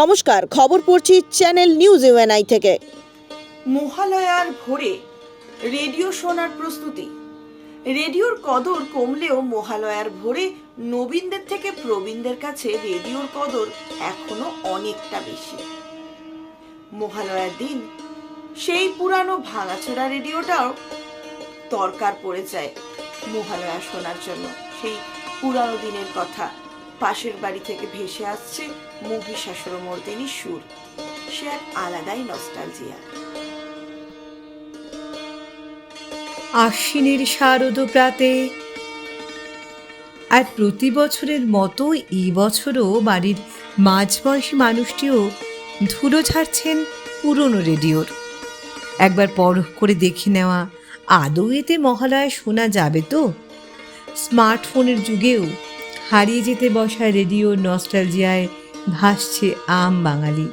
নমস্কার, খবর পড়ছি চ্যানেল নিউজ ইউএনআই থেকে। মহালয়ার ভোরে রেডিও শোনার প্রস্তুতি। রেডিওর কদর কমলেও মহালয়ার ভোরে নবীনদের থেকে প্রবীণদের কাছে রেডিওর কদর এখনও অনেকটা বেশি। মহালয়ার দিন, সেই পুরানো ভাঙাচোরা রেডিওটাও দরকার পড়ে যায় মহালয়া শোনার জন্য, সেই পুরানো দিনের কথা। পাশের বাড়ি থেকে ভেসে আসছে মহিষাসুর মর্দিনী সুর। সে এক আলাদাই নস্টালজিয়া আশ্বিনের শারদ প্রাতে আর প্রতি বছরের মতো এই বছরও বাড়ির মাঝবয়সী মানুষটিও ধুলো ছাড়ছেন পুরনো রেডিওর। একবার পরখ করে দেখে নেওয়া আদৌ এতে মহালয়া শোনা যাবে তো? স্মার্টফোনের যুগেও হারিয়ে যেতে বসা রেডিও নস্টালজিয়ায় ভাসছে আম বাঙালি।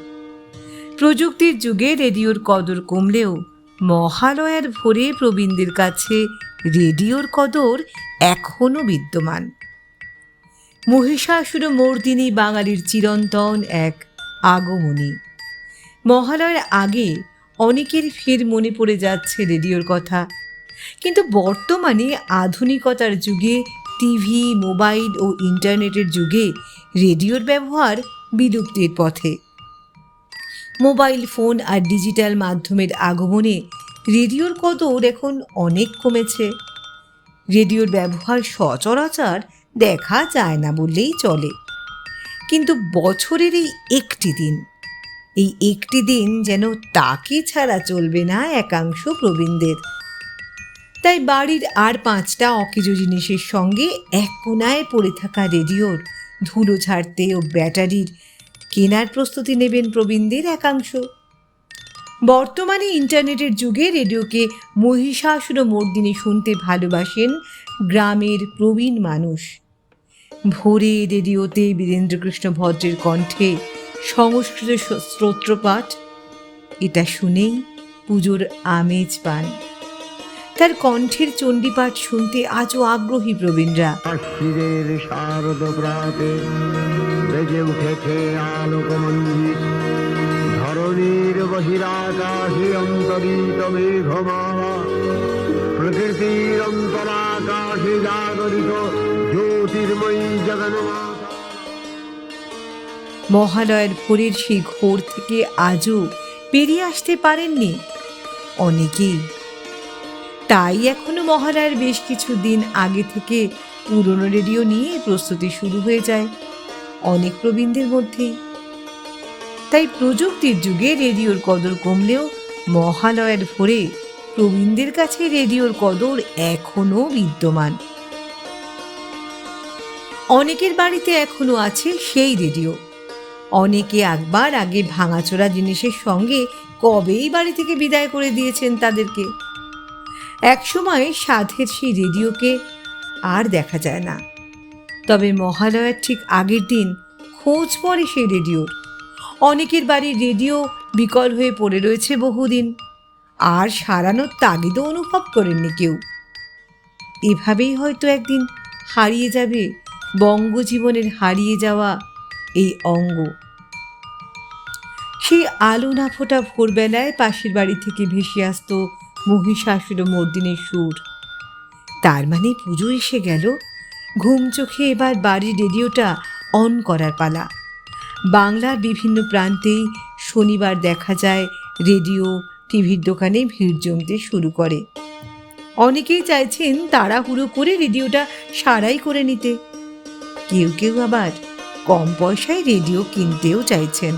প্রযুক্তির যুগে রেডিওর কদর কমলেও মহালয়ার ভোরে প্রবীণদের কাছে রেডিওর কদর এখনও বিদ্যমান। মহিষাসুর মর্দিনী বাঙালির চিরন্তন এক আগমনী। মহালয়ার আগে অনেকের ফের মনে পড়ে যাচ্ছে রেডিওর কথা, কিন্তু বর্তমানে আধুনিকতার যুগে টিভি, মোবাইল ও ইন্টারনেটের যুগে রেডিওর ব্যবহার বিলুপ্তির পথে। মোবাইল ফোন আর ডিজিটাল মাধ্যমের আগমনে রেডিওর কদর এখন অনেক কমেছে। রেডিওর ব্যবহার সচরাচর দেখা যায় না বললেই চলে। কিন্তু বছরের এই একটি দিন, এই একটি দিন যেন তাকে ছাড়া চলবে না একাংশ প্রবীণদের। তাই বাড়ির আর পাঁচটা অকেজো জিনিসের সঙ্গে এক কোনায় পড়ে থাকা রেডিওর ধুলো ছাড়তে ও ব্যাটারির কেনার প্রস্তুতি নেবেন প্রবীণদের একাংশ। বর্তমানে ইন্টারনেটের যুগে রেডিওকে মহিষাসুর মর্দিনী শুনতে ভালোবাসেন গ্রামের প্রবীণ মানুষ। ভোরে রেডিওতে বীরেন্দ্রকৃষ্ণ ভদ্রের কণ্ঠে সংস্কৃত স্তোত্রপাঠ। এটা শুনেই পুজোর আমেজ পান। তার কণ্ঠের চণ্ডীপাঠ শুনতে আজও আগ্রহী প্রবীণরা। শারদ প্রাতে বেজে উঠেছে আলোকমঞ্জিত ধরণীর বহিরাকাশে অন্তরিত মেঘমালা প্রকৃতির অন্তরাকাশে জাগরিত জ্যোতির্ময়ী জগন্মাতা মহালয়ের ভোরের সেই ঘোর থেকে আজও পেরিয়ে আসতে পারেননি অনেকেই। তাই এখনও মহালয়ার বেশ কিছু দিন আগে থেকে পুরনো রেডিও নিয়ে প্রস্তুতি শুরু হয়ে যায়। অনেক প্রবীণদের মধ্যেই তাই প্রযুক্তির যুগে রেডিওর কদর কমলেও মহালয়ার ভোরে প্রবীণদের কাছে রেডিওর কদর এখনও বিদ্যমান। অনেকের বাড়িতে এখনও আছে সেই রেডিও। অনেকে একবার আগে ভাঙাচোরা জিনিসের সঙ্গে কবেই বাড়ি থেকে বিদায় করে দিয়েছেন তাদেরকে। একসময় সাধের সেই রেডিওকে আর দেখা যায় না। তবে মহালয়ার ঠিক আগের দিন খোঁজ পড়ে সেই রেডিওর। অনেকের বাড়ির রেডিও বিকল হয়ে পড়ে রয়েছে বহুদিন। আর সারানোর তাগিদও অনুভব করেননি কেউ। এভাবেই হয়তো একদিন হারিয়ে যাবে বঙ্গজীবনের হারিয়ে যাওয়া এই অঙ্গ। সেই আলো না ফোটা ভোরবেলায় পাশের বাড়ি থেকে ভেসে আসতো মহিষাসুর মর্দিনের সুর। তার মানে পুজো এসে গেল। ঘুম চোখে এবার বাড়ির রেডিওটা অন করার পালা। বাংলার বিভিন্ন প্রান্তেই শনিবার দেখা যায় রেডিও, টিভির দোকানে ভিড় জমতে শুরু করে। অনেকেই চাইছেন তাড়াহুড়ো করে রেডিওটা সারাই করে নিতে। কেউ কেউ আবার কম পয়সায় রেডিও কিনতেও চাইছেন।